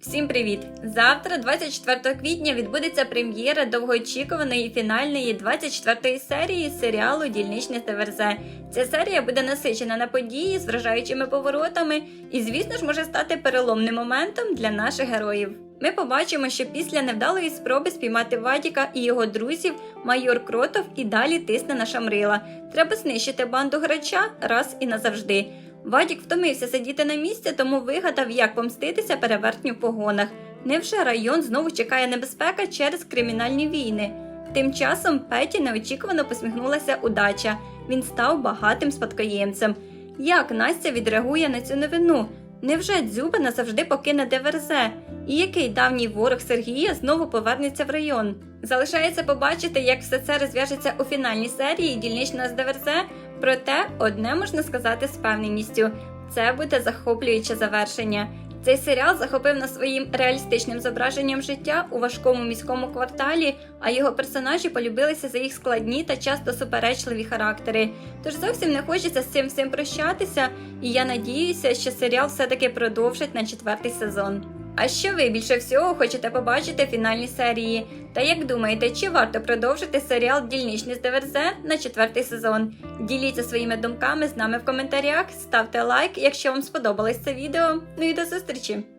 Всім привіт! Завтра, 24 квітня, відбудеться прем'єра довгоочікуваної фінальної 24-ї серії серіалу Дільничне ТВРЗ. Ця серія буде насичена на події з вражаючими поворотами і, звісно ж, може стати переломним моментом для наших героїв. Ми побачимо, що після невдалої спроби спіймати Вадіка і його друзів майор Кротов і далі тисне на Шамрила. Треба знищити банду грача раз і назавжди. Вадік втомився сидіти на місці, тому вигадав, як помститися перевертню в погонах. Невже район знову чекає небезпека через кримінальні війни? Тим часом Петі неочікувано посміхнулася удача. Він став багатим спадкоємцем. Як Настя відреагує на цю новину? Невже Дзюба назавжди покине Деверзе? І який давній ворог Сергія знову повернеться в район? Залишається побачити, як все це розв'яжеться у фінальній серії дільничного з Деверзе. Проте одне можна сказати з певненістю: це буде захоплююче завершення. Цей серіал захопив нас своїм реалістичним зображенням життя у важкому міському кварталі, а його персонажі полюбилися за їх складні та часто суперечливі характери. Тож зовсім не хочеться з цим всім прощатися, і я надіюся, що серіал все-таки продовжить на четвертий сезон. А що ви більше всього хочете побачити в фінальній серії? Та як думаєте, чи варто продовжити серіал Дільничний з на четвертий сезон? Діліться своїми думками з нами в коментарях, ставте лайк, якщо вам сподобалось це відео. Ну і до зустрічі!